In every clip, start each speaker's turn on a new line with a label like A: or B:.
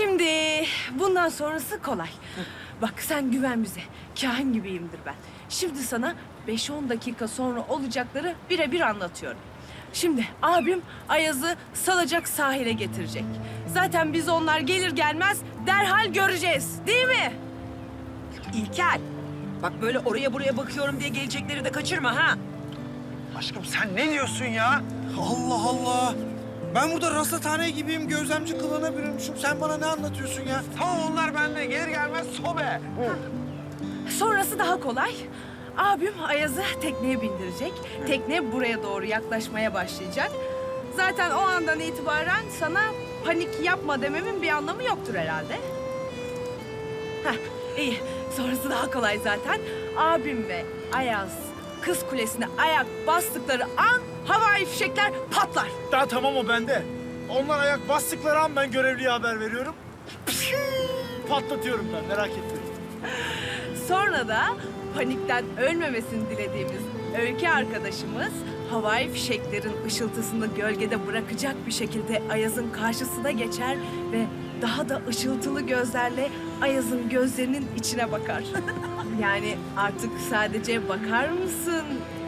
A: Şimdi bundan sonrası kolay. Bak sen güven bize. Kahin gibiyimdir ben. Şimdi sana 5-10 dakika sonra olacakları birebir anlatıyorum. Şimdi abim Ayaz'ı salacak sahile getirecek. Zaten biz onlar gelir gelmez derhal göreceğiz. Değil mi?
B: İlker. Bak böyle oraya buraya bakıyorum diye gelecekleri de kaçırma ha.
C: Aşkım sen ne diyorsun ya? Allah Allah. Ben burada rasathane gibiyim, gözlemci kılığına bürünmüşüm. Sen bana ne anlatıyorsun ya? Tamam onlar bende. Gelir gelmez sobe.
A: Sonrası daha kolay. Abim Ayaz'ı tekneye bindirecek. Tekne buraya doğru yaklaşmaya başlayacak. Zaten o andan itibaren sana panik yapma dememin bir anlamı yoktur herhalde. Heh, iyi. Sonrası daha kolay zaten. Abim ve Ayaz kız kulesine ayak bastıkları an havai fişekler patlar.
D: Daha tamam o bende. Onlar ayak bastıkları an ben görevliye haber veriyorum. Patlatıyorum ben merak etme.
A: Sonra da panikten ölmemesini dilediğimiz Öykü arkadaşımız havai fişeklerin ışıltısını gölgede bırakacak bir şekilde Ayaz'ın karşısına geçer ve daha da ışıltılı gözlerle Ayaz'ın gözlerinin içine bakar. yani artık sadece bakar mısın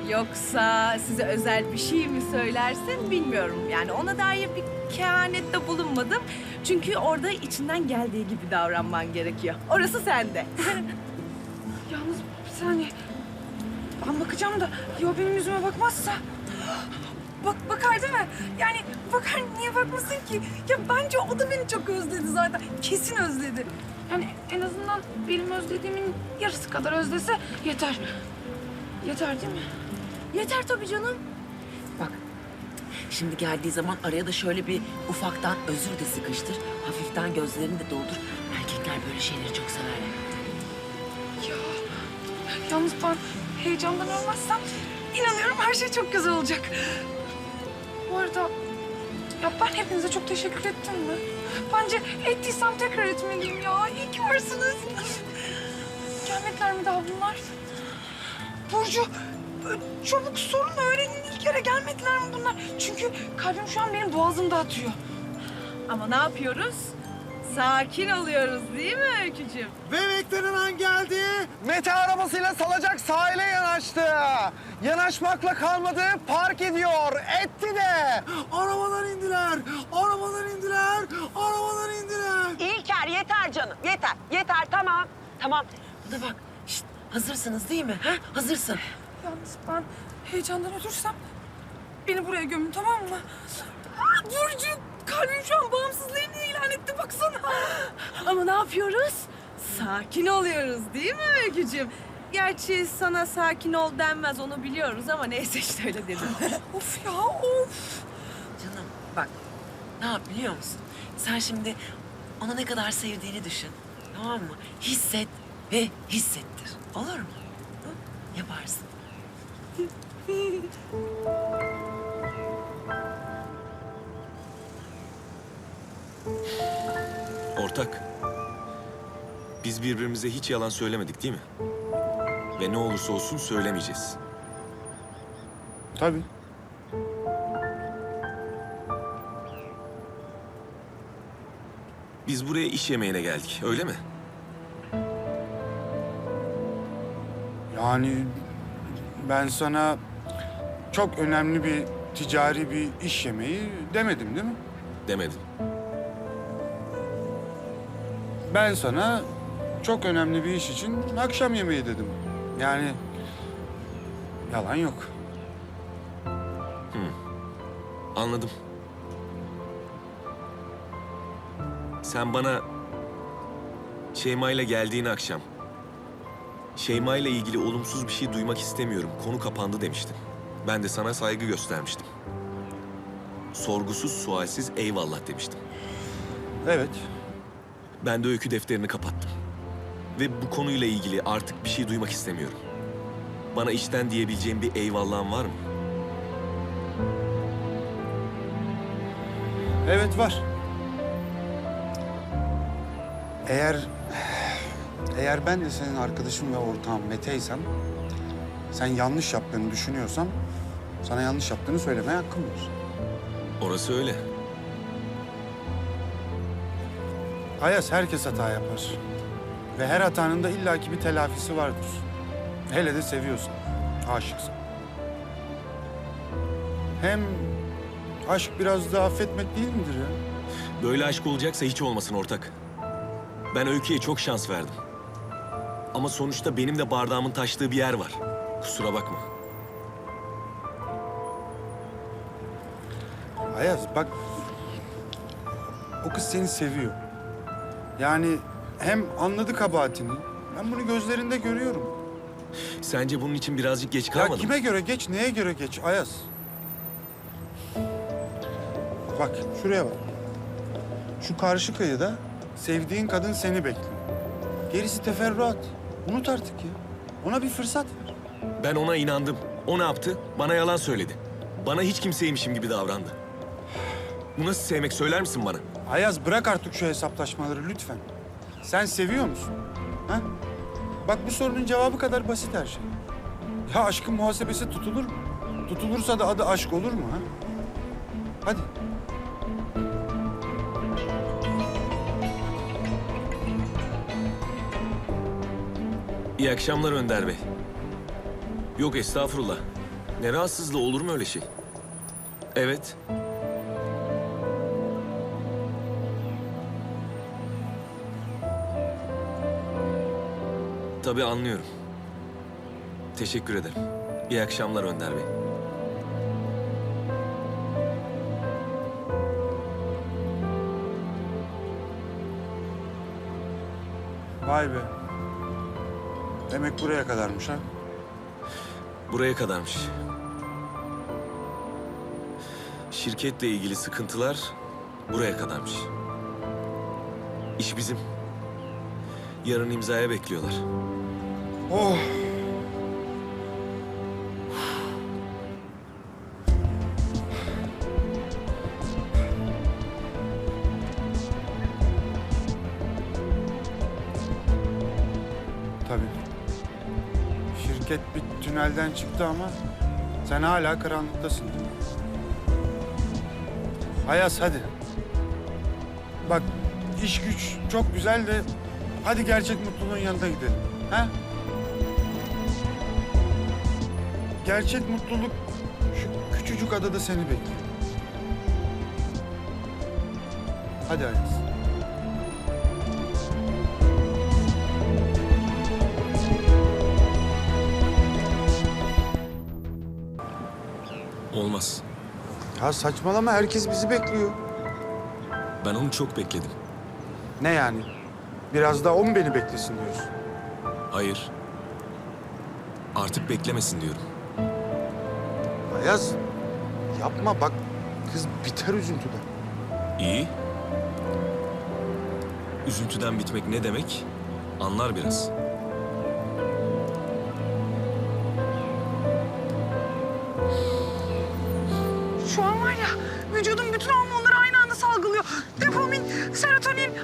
A: yoksa size özel bir şey mi söylersin bilmiyorum. Yani ona dair bir kehanette bulunmadım. Çünkü orada içinden geldiği gibi davranman gerekiyor. Orası sende.
E: Yalnız bir saniye. Ben bakacağım da ya benim yüzüme bakmazsa? Bak bakar değil mi? Yani bakar niye bakmasın ki? Ya bence o da beni çok özledi zaten. Kesin özledi. Yani en azından benim özlediğimin yarısı kadar özlese yeter. Yeter değil mi?
A: Yeter tabii canım.
B: Bak şimdi geldiği zaman araya da şöyle bir ufaktan özür de sıkıştır. Hafiften gözlerini de doldur. Erkekler böyle şeyleri çok severler.
E: Ya yalnız ben heyecandan ölmezsem inanıyorum her şey çok güzel olacak. Bu arada ya ben hepinize çok teşekkür ettim mi? Bence ettiysem tekrar etmeliyim ya. İyi ki varsınız. Gelmediler mi daha bunlar? Burcu çabuk sorun öğrenin ilk kere gelmediler mi bunlar? Çünkü kalbim şu an benim boğazımda atıyor.
A: Ama ne yapıyoruz? Sakin oluyoruz değil mi Öykücüğüm?
C: Ve beklenen an geldi. Mete arabasıyla salacak sahile yanaştı. Yanaşmakla kalmadı, park ediyor. Etti de. Arabadan indiler, arabadan indiler, arabadan indiler.
B: İlker yeter canım yeter yeter tamam. Tamam. Buna bak şşt, hazırsınız değil mi? Ha? Hazırsın.
E: Yalnız ben heyecandan ölürsem beni buraya gömün tamam mı? Aa, Burcu kalbim şu an bağımsızlığını ilan etti baksana.
A: Ama ne yapıyoruz? Sakin oluyoruz değil mi Öykücüğüm? Gerçi sana sakin ol denmez onu biliyoruz ama neyse işte öyle dedim.
E: Of ya of.
B: Canım bak ne yap biliyor musun? Sen şimdi onu ne kadar sevdiğini düşün. Tamam mı? Hisset ve hissettir. Olur mu? Hı? Yaparsın.
F: Ortak. Biz birbirimize hiç yalan söylemedik değil mi? Ve ne olursa olsun söylemeyeceğiz.
C: Tabii.
F: Biz buraya iş yemeğine geldik, öyle mi?
G: Yani ben sana çok önemli bir ticari bir iş yemeği demedim değil mi?
F: Demedin.
G: Ben sana çok önemli bir iş için akşam yemeği dedim. Yani yalan yok.
F: Anladım. Sen bana Şeyma ile geldiğin akşam Şeyma ile ilgili olumsuz bir şey duymak istemiyorum. Konu kapandı demiştin. Ben de sana saygı göstermiştim. Sorgusuz sualsiz eyvallah demiştim.
G: Evet.
F: Ben de öykü defterini kapattım. Ve bu konuyla ilgili artık bir şey duymak istemiyorum. Bana içten diyebileceğin bir eyvallahın var mı?
G: Evet var. Eğer eğer ben de senin arkadaşın ve ortağın Mete'ysem sen yanlış yaptığını düşünüyorsam sana yanlış yaptığını söylemeye hakkım var.
F: Orası öyle.
G: Ayas herkes hata yapar. Ve her hatanın da illaki bir telafisi vardır. Hele de seviyorsan, aşıksan. Hem aşk biraz da affetmek değil midir ya?
F: Böyle aşk olacaksa hiç olmasın ortak. Ben Öykü'ye çok şans verdim. Ama sonuçta benim de bardağımın taştığı bir yer var. Kusura bakma.
G: Ayaz bak, o kız seni seviyor. Yani hem anladı kabahatini, ben bunu gözlerinde görüyorum.
F: Sence bunun için birazcık geç
G: Ya
F: kalmadım.
G: kime göre geç, neye göre geç Ayaz? Bak şuraya bak. Şu karşı kıyıda sevdiğin kadın seni bekliyor. Gerisi teferruat. Unut artık ya. Ona bir fırsat ver.
F: Ben ona inandım. O ne yaptı? Bana yalan söyledi. Bana hiç kimseymişim gibi davrandı. Bu nasıl sevmek söyler misin bana?
G: Ayaz bırak artık şu hesaplaşmaları lütfen. Sen seviyor musun? Ha? Bak bu sorunun cevabı kadar basit her şey. Ya aşkın muhasebesi tutulur mu? Tutulursa da adı aşk olur mu ha? Hadi.
F: İyi akşamlar Önder Bey. Yok estağfurullah. Ne rahatsızlığı olur mu öyle şey? Evet. Tabii anlıyorum. Teşekkür ederim. İyi akşamlar Önder Bey.
G: Vay be. Demek buraya kadarmış ha.
F: Buraya kadarmış. Şirketle ilgili sıkıntılar buraya kadarmış. İş bizim. Yarın imzaya bekliyorlar.
G: Oh. Tünelden çıktı ama sen hala karanlıktasın. Ayas hadi. Bak iş güç çok güzel de hadi gerçek mutluluğun yanına gidelim. Ha? Gerçek mutluluk şu küçücük adada seni bekliyor. Hadi Ayaz.
F: Olmaz.
G: Ya saçmalama herkes bizi bekliyor.
F: Ben onu çok bekledim.
G: Ne yani? Biraz daha o mu beni beklesin diyorsun?
F: Hayır. Artık beklemesin diyorum.
G: Ayaz yapma bak kız biter üzüntüden.
F: İyi. Üzüntüden bitmek ne demek? Anlar biraz.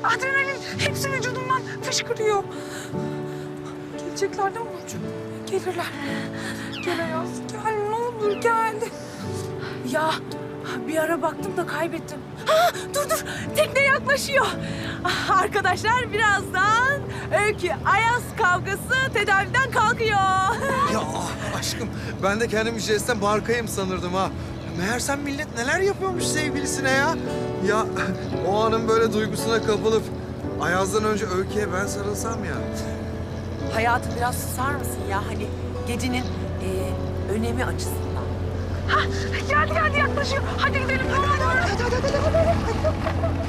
E: Adrenalin hepsi vücudumdan fışkırıyor. Gelecekler mi Burcu? Gelirler. Gel Ayaz gel ne olur gel.
A: Ya bir ara baktım da kaybettim. Ha, dur dur tekne yaklaşıyor. Arkadaşlar birazdan Öykü Ayaz kavgası tedaviden kalkıyor.
H: Ya aşkım ben de kendimi jestten barkayım sanırdım ha. Meğersem millet neler yapıyormuş sevgilisine ya. Ya o anın böyle duygusuna kapılıp Ayaz'dan önce Öykü'ye ben sarılsam ya.
B: Hayatım biraz susar mısın ya? Hani gecenin eee, önemi açısından.
E: Geldi geldi yaklaşıyor. Hadi gidelim. Hadi hadi hadi. hadi, hadi, hadi.
I: Ya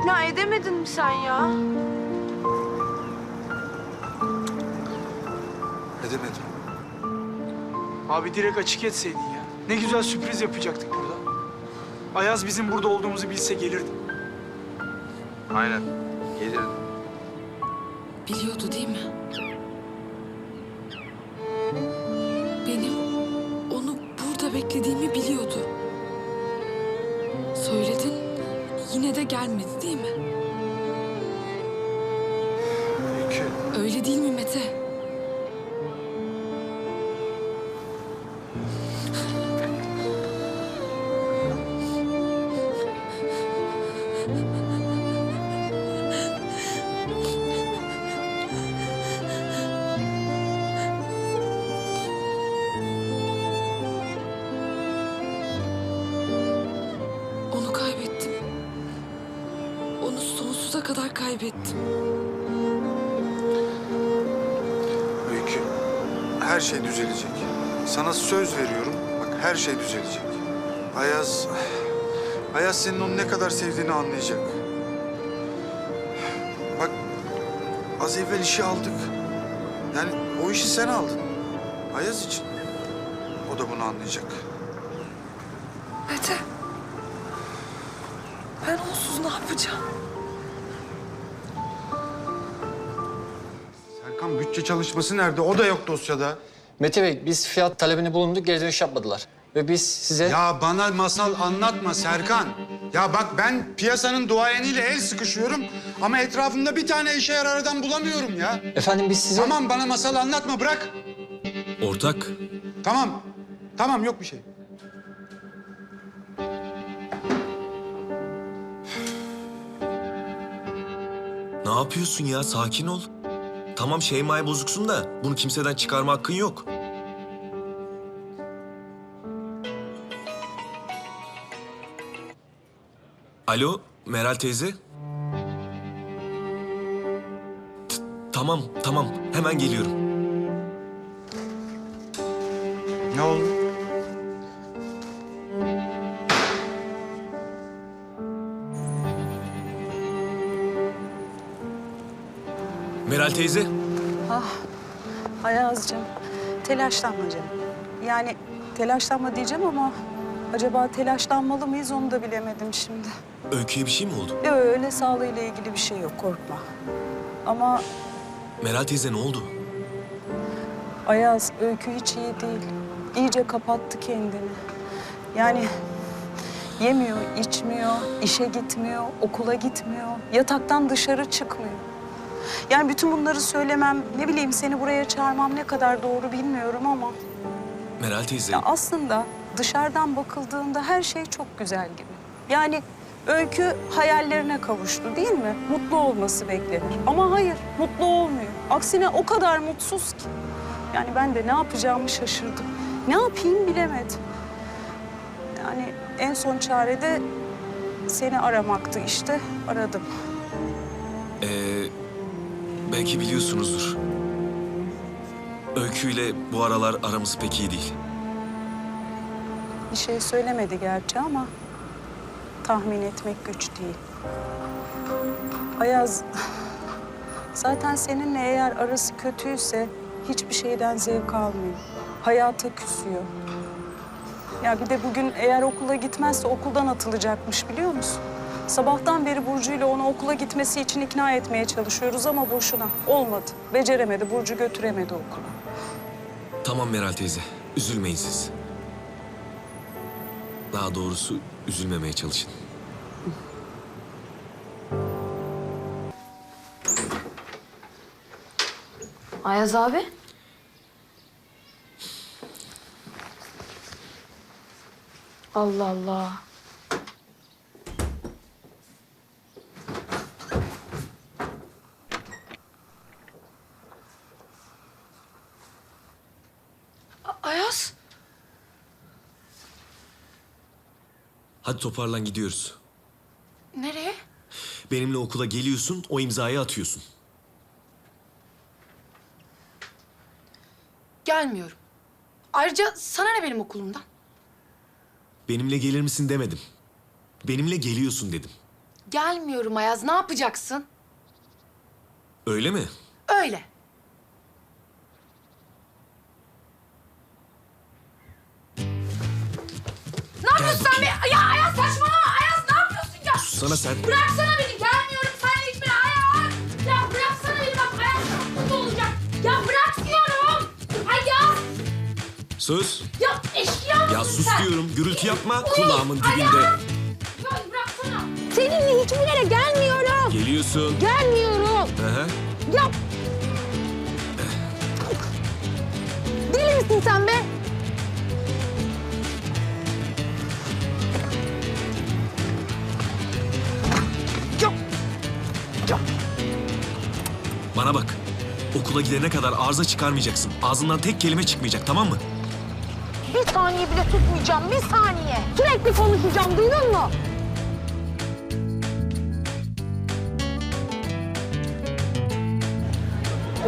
I: ikna edemedin mi sen ya?
H: Edemedim.
D: Abi direkt açık etseydin ya. Ne güzel sürpriz yapacaktık burada. Ayaz bizim burada olduğumuzu bilse gelirdi.
H: Aynen. Gelirim.
E: Biliyordu değil mi? Kadar kaybettim.
G: Öykü, her şey düzelecek. Sana söz veriyorum. Bak her şey düzelecek. Ayaz, Ayaz senin onu ne kadar sevdiğini anlayacak. Bak, az evvel işi aldık. Yani o işi sen aldın. Ayaz için. O da bunu anlayacak.
E: Mete. Ben onsuz ne yapacağım?
G: Bütçe çalışması nerede? O da yok dosyada.
J: Mete Bey, biz fiyat talebini bulunduk, geri dönüş yapmadılar. Ve biz size...
G: Ya bana masal anlatma Serkan. Ya bak ben piyasanın duayeniyle el sıkışıyorum ama etrafımda bir tane işe yarar adam bulamıyorum ya.
J: Efendim biz size...
G: Tamam bana masal anlatma bırak.
F: Ortak,
G: Tamam. Tamam yok bir şey.
F: ne yapıyorsun ya? Sakin ol. Tamam Şeyma'ya bozuksun da bunu kimseden çıkarma hakkın yok. Alo, Meral teyze. T- tamam, tamam. Hemen geliyorum.
G: Ne oldu?
F: Meral teyze.
K: Ayaz'cığım telaşlanma canım. Yani telaşlanma diyeceğim ama acaba telaşlanmalı mıyız onu da bilemedim şimdi.
F: Öykü'ye bir şey mi oldu?
K: Yok öyle sağlığıyla ilgili bir şey yok korkma. Ama
F: Meral teyze ne oldu?
K: Ayaz öykü hiç iyi değil. İyice kapattı kendini. Yani yemiyor, içmiyor, işe gitmiyor, okula gitmiyor, yataktan dışarı çıkmıyor. Yani bütün bunları söylemem, ne bileyim seni buraya çağırmam ne kadar doğru bilmiyorum ama...
F: Meral teyze.
K: Ya aslında dışarıdan bakıldığında her şey çok güzel gibi. Yani öykü hayallerine kavuştu değil mi? Mutlu olması beklenir. Ama hayır, mutlu olmuyor. Aksine o kadar mutsuz ki. Yani ben de ne yapacağımı şaşırdım. Ne yapayım bilemedim. Yani en son çare de seni aramaktı işte. Aradım.
F: Belki biliyorsunuzdur. Öykü ile bu aralar aramız pek iyi değil.
K: Bir şey söylemedi gerçi ama tahmin etmek güç değil. Ayaz, zaten seninle eğer arası kötüyse hiçbir şeyden zevk almıyor. Hayata küsüyor. Ya bir de bugün eğer okula gitmezse okuldan atılacakmış biliyor musun? Sabahtan beri Burcu ile onu okula gitmesi için ikna etmeye çalışıyoruz ama boşuna. Olmadı. Beceremedi. Burcu götüremedi okula.
F: Tamam Meral teyze, üzülmeyin siz. Daha doğrusu üzülmemeye çalışın.
I: Ayaz abi. Allah Allah. Ayaz.
F: Hadi toparlan gidiyoruz.
E: Nereye?
F: Benimle okula geliyorsun, o imzayı atıyorsun.
E: Gelmiyorum. Ayrıca sana ne benim okulumdan?
F: Benimle gelir misin demedim. Benimle geliyorsun dedim.
I: Gelmiyorum Ayaz. Ne yapacaksın?
F: Öyle mi?
I: Öyle. Yapıyorsun sen be? Ya Ayaz saçmalama. Ayaz ne yapıyorsun ya?
F: Sana sen.
I: Bıraksana beni. Gelmiyorum seninle hiçbir Ayaz. Ya bıraksana beni bak Ayaz kötü olacak. Ya bırak diyorum. Ayaz.
F: Söz.
I: Ya eşkıya mısın
F: Ya sus
I: sen?
F: diyorum. Gürültü yapma.
I: Uy,
F: Kulağımın dibinde.
I: Ayaz. Ya bıraksana.
L: Seninle hiçbir yere gelmiyorum.
F: Geliyorsun.
L: Gelmiyorum.
F: Hı hı.
L: Yap. Deli misin sen be?
F: Bana bak. Okula gidene kadar arıza çıkarmayacaksın. Ağzından tek kelime çıkmayacak tamam mı?
L: Bir saniye bile tutmayacağım, bir saniye. Sürekli konuşacağım, duydun mu?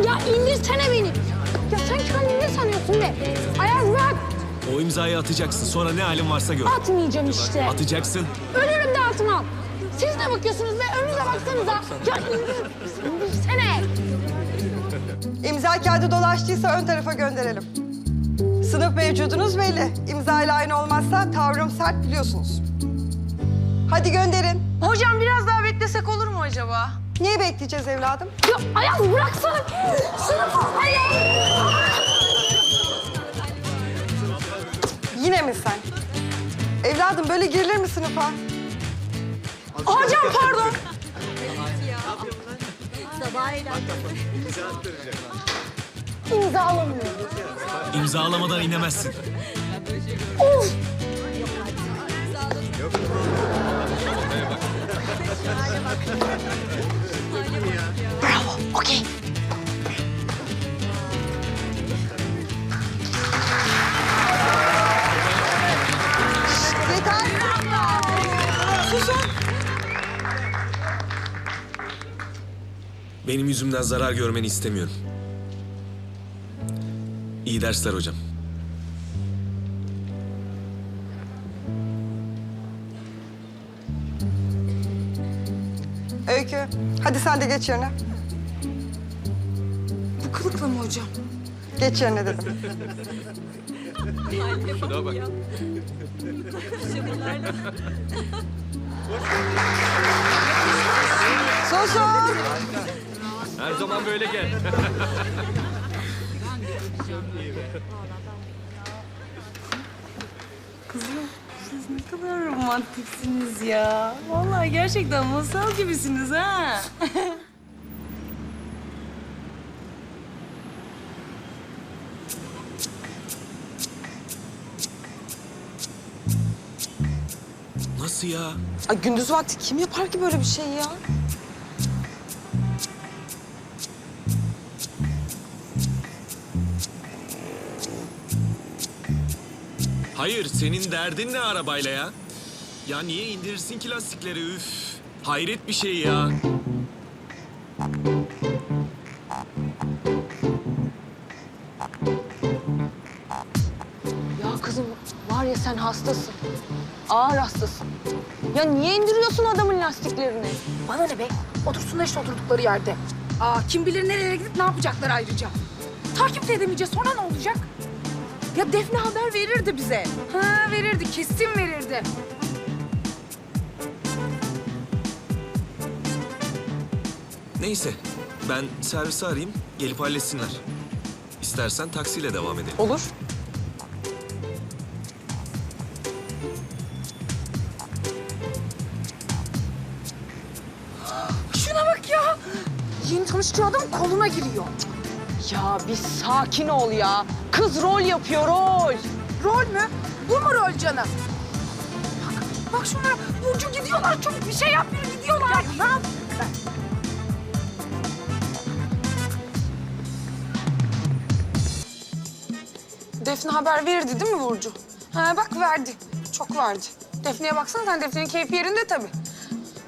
L: Ya indirsene beni. Ya sen kendini ne sanıyorsun be? Ayaz bırak.
F: O imzayı atacaksın. Sonra ne halin varsa gör.
L: Atmayacağım işte.
F: Atacaksın.
L: Ölürüm de atmam. Siz ne bakıyorsunuz be? Önünüze baksanıza. Ya indir, indirsene.
M: İmza kağıdı dolaştıysa ön tarafa gönderelim. Sınıf mevcudunuz belli. İmza ile aynı olmazsa tavrım sert biliyorsunuz. Hadi gönderin.
I: Hocam biraz daha beklesek olur mu acaba?
M: Niye bekleyeceğiz evladım?
L: Ya Ayaz bıraksana. Sınıfa Ayaz.
M: Yine mi sen? Evladım böyle girilir mi sınıfa?
L: Hocam pardon. İmza alamıyorum.
F: İmzalamadan inemezsin.
L: Okey.
F: Benim yüzümden zarar görmeni istemiyorum. İyi dersler hocam.
M: Öykü, hadi sen de geç yerine.
N: Bu kılıkla mı hocam?
M: Geç yerine dedim. Susun!
F: Her zaman böyle gel.
A: Ne kadar romantiksiniz ya. Vallahi gerçekten masal gibisiniz ha.
F: Nasıl ya?
M: Ay gündüz vakti kim yapar ki böyle bir şey ya?
F: Hayır, senin derdin ne arabayla ya? Ya niye indirirsin ki lastikleri üf? Hayret bir şey ya.
L: Ya kızım var ya sen hastasın. Ağır hastasın. Ya niye indiriyorsun adamın lastiklerini?
N: Bana ne be? Otursunlar işte oturdukları yerde. Aa kim bilir nereye gidip ne yapacaklar ayrıca. Takip de edemeyeceğiz. Sonra ne olacak? Ya Defne haber verirdi bize. Ha verirdi. Kesin verirdi.
F: Neyse, ben servisi arayayım, gelip halletsinler. İstersen taksiyle devam edelim.
M: Olur.
N: Şuna bak ya. Yeni tanıştığı adam koluna giriyor.
L: Ya bir sakin ol ya. Kız rol yapıyor rol.
N: Rol mü? Bu mu rol canım? Bak, bak şunlara. Burcu gidiyorlar. Çabuk bir şey yap yürü gidiyorlar. Ya ne yap? Defne haber verirdi değil mi Burcu? Ha bak verdi. Çok verdi. Defne'ye baksana sen Defne'nin keyfi yerinde tabii.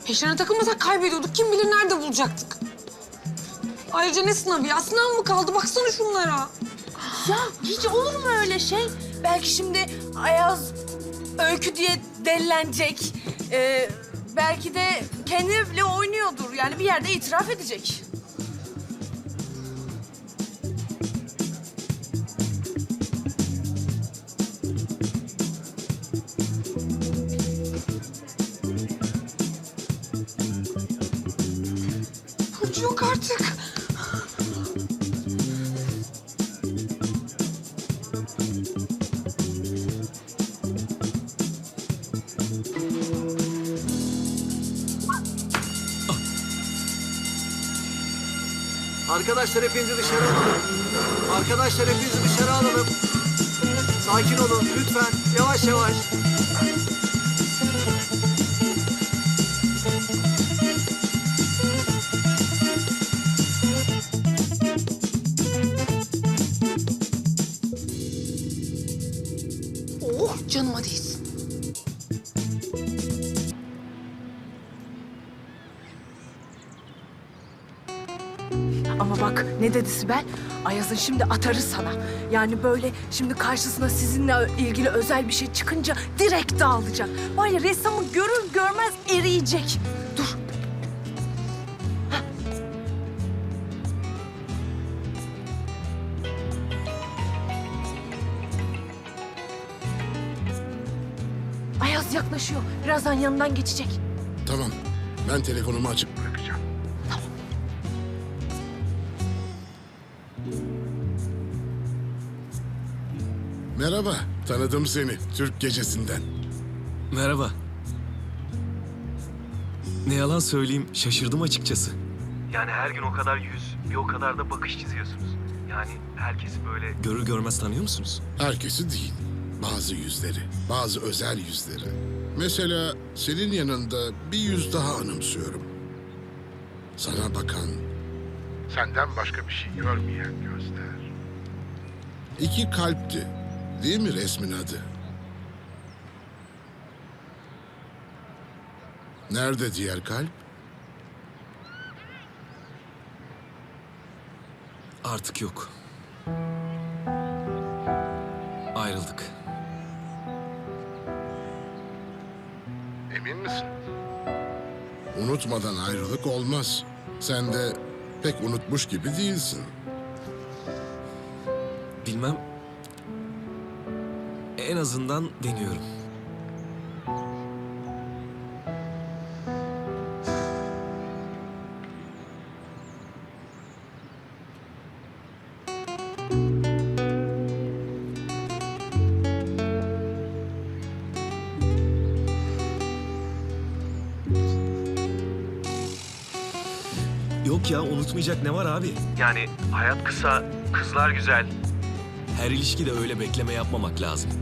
N: Peşine takılmasak kaybediyorduk. Kim bilir nerede bulacaktık. Ayrıca ne sınavı ya? Sınav mı kaldı? Baksana şunlara.
A: Ya hiç olur mu öyle şey? Belki şimdi Ayaz öykü diye delilenecek. Ee, belki de kendi bile oynuyordur. Yani bir yerde itiraf edecek.
H: Arkadaşlar hepinizi dışarı alalım. Arkadaşlar hepinizi dışarı alalım. Sakin olun lütfen. Yavaş yavaş.
A: Sibel? Ayaz'ın şimdi atarı sana. Yani böyle şimdi karşısına sizinle ilgili özel bir şey çıkınca direkt dağılacak. Var ya ressamı görür görmez eriyecek. Dur. Ayaz yaklaşıyor. Birazdan yanından geçecek.
O: Tamam. Ben telefonumu açık Merhaba, tanıdım seni Türk gecesinden.
F: Merhaba. Ne yalan söyleyeyim şaşırdım açıkçası. Yani her gün o kadar yüz, bir o kadar da bakış çiziyorsunuz. Yani herkesi böyle... Görür görmez tanıyor musunuz?
O: Herkesi değil, bazı yüzleri, bazı özel yüzleri. Mesela senin yanında bir yüz daha anımsıyorum. Sana bakan, senden başka bir şey görmeyen gözler. İki kalpti, değil mi resmin adı? Nerede diğer kalp?
F: Artık yok. Ayrıldık.
O: Emin misin? Unutmadan ayrılık olmaz. Sen de pek unutmuş gibi değilsin.
F: Bilmem. En azından deniyorum. Yok ya unutmayacak ne var abi? Yani hayat kısa, kızlar güzel. Her ilişkide öyle bekleme yapmamak lazım.